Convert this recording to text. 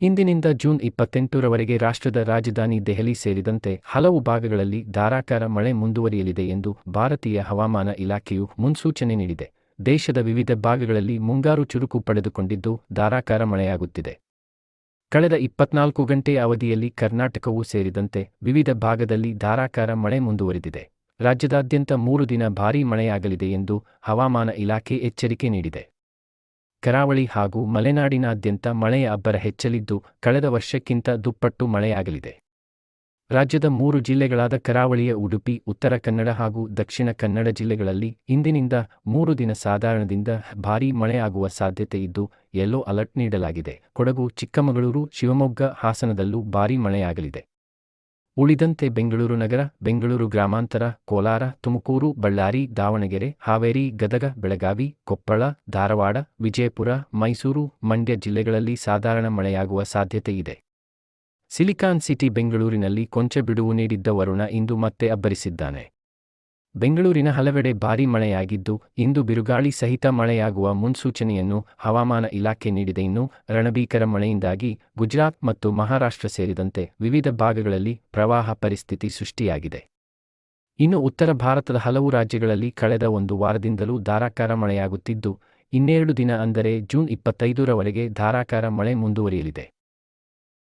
ಇಂದಿನಿಂದ ಜೂನ್ ಇಪ್ಪತ್ತೆಂಟರವರೆಗೆ ರಾಷ್ಟ್ರದ ರಾಜಧಾನಿ ದೆಹಲಿ ಸೇರಿದಂತೆ ಹಲವು ಭಾಗಗಳಲ್ಲಿ ಧಾರಾಕಾರ ಮಳೆ ಮುಂದುವರಿಯಲಿದೆ ಎಂದು ಭಾರತೀಯ ಹವಾಮಾನ ಇಲಾಖೆಯು ಮುನ್ಸೂಚನೆ ನೀಡಿದೆ. ದೇಶದ ವಿವಿಧ ಭಾಗಗಳಲ್ಲಿ ಮುಂಗಾರು ಚುರುಕು ಪಡೆದುಕೊಂಡಿದ್ದು ಧಾರಾಕಾರ ಮಳೆಯಾಗುತ್ತಿದೆ. ಕಳೆದ ಇಪ್ಪತ್ನಾಲ್ಕು ಗಂಟೆ ಅವಧಿಯಲ್ಲಿ ಕರ್ನಾಟಕವೂ ಸೇರಿದಂತೆ ವಿವಿಧ ಭಾಗದಲ್ಲಿ ಧಾರಾಕಾರ ಮಳೆ ಮುಂದುವರಿದಿದೆ. ರಾಜ್ಯದಾದ್ಯಂತ ಮೂರು ದಿನ ಭಾರೀ ಮಳೆಯಾಗಲಿದೆ ಎಂದು ಹವಾಮಾನ ಇಲಾಖೆ ಎಚ್ಚರಿಕೆ ನೀಡಿದೆ. ಕರಾವಳಿ ಹಾಗೂ ಮಲೆನಾಡಿನಾದ್ಯಂತ ಮಳೆಯ ಅಬ್ಬರ ಹೆಚ್ಚಲಿದ್ದು ಕಳೆದ ವರ್ಷಕ್ಕಿಂತ ದುಪ್ಪಟ್ಟು ಮಳೆಯಾಗಲಿದೆ. ರಾಜ್ಯದ ಮೂರು ಜಿಲ್ಲೆಗಳಾದ ಕರಾವಳಿಯ ಉಡುಪಿ, ಉತ್ತರ ಕನ್ನಡ ಹಾಗೂ ದಕ್ಷಿಣ ಕನ್ನಡ ಜಿಲ್ಲೆಗಳಲ್ಲಿ ಇಂದಿನಿಂದ ಮೂರು ದಿನ ಸಾಧಾರಣದಿಂದ ಭಾರೀ ಮಳೆಯಾಗುವ ಸಾಧ್ಯತೆ ಇದ್ದು, ಯೆಲ್ಲೋ ಅಲರ್ಟ್ ನೀಡಲಾಗಿದೆ. ಕೊಡಗು, ಚಿಕ್ಕಮಗಳೂರು, ಶಿವಮೊಗ್ಗ ಹಾಸನದಲ್ಲೂ ಭಾರೀ ಮಳೆಯಾಗಲಿದೆ. ಉಳಿದಂತೆ ಬೆಂಗಳೂರು ನಗರ, ಬೆಂಗಳೂರು ಗ್ರಾಮಾಂತರ, ಕೋಲಾರ, ತುಮಕೂರು, ಬಳ್ಳಾರಿ, ದಾವಣಗೆರೆ, ಹಾವೇರಿ, ಗದಗ, ಬೆಳಗಾವಿ, ಕೊಪ್ಪಳ, ಧಾರವಾಡ, ವಿಜಯಪುರ, ಮೈಸೂರು, ಮಂಡ್ಯ ಜಿಲ್ಲೆಗಳಲ್ಲಿ ಸಾಧಾರಣ ಮಳೆಯಾಗುವ ಸಾಧ್ಯತೆ ಇದೆ. ಸಿಲಿಕಾನ್ ಸಿಟಿ ಬೆಂಗಳೂರಿನಲ್ಲಿ ಕೊಂಚ ಬಿಡುವು ನೀಡಿದ್ದ ವರುಣ ಇಂದು ಮತ್ತೆ ಅಬ್ಬರಿಸಿದ್ದಾನೆ. ಬೆಂಗಳೂರಿನ ಹಲವೆಡೆ ಭಾರೀ ಮಳೆಯಾಗಿದ್ದು, ಇಂದು ಬಿರುಗಾಳಿ ಸಹಿತ ಮಳೆಯಾಗುವ ಮುನ್ಸೂಚನೆಯನ್ನು ಹವಾಮಾನ ಇಲಾಖೆ ನೀಡಿದೆ. ಇನ್ನು ರಣಭೀಕರ ಮಳೆಯಿಂದಾಗಿ ಗುಜರಾತ್ ಮತ್ತು ಮಹಾರಾಷ್ಟ್ರ ಸೇರಿದಂತೆ ವಿವಿಧ ಭಾಗಗಳಲ್ಲಿ ಪ್ರವಾಹ ಪರಿಸ್ಥಿತಿ ಸೃಷ್ಟಿಯಾಗಿದೆ. ಇನ್ನು ಉತ್ತರ ಭಾರತದ ಹಲವು ರಾಜ್ಯಗಳಲ್ಲಿ ಕಳೆದ ಒಂದು ವಾರದಿಂದಲೂ ಧಾರಾಕಾರ ಮಳೆಯಾಗುತ್ತಿದ್ದು, ಇನ್ನೆರಡು ದಿನ ಅಂದರೆ ಜೂನ್ ಇಪ್ಪತ್ತೈದರವರೆಗೆ ಧಾರಾಕಾರ ಮಳೆ ಮುಂದುವರಿಯಲಿದೆ.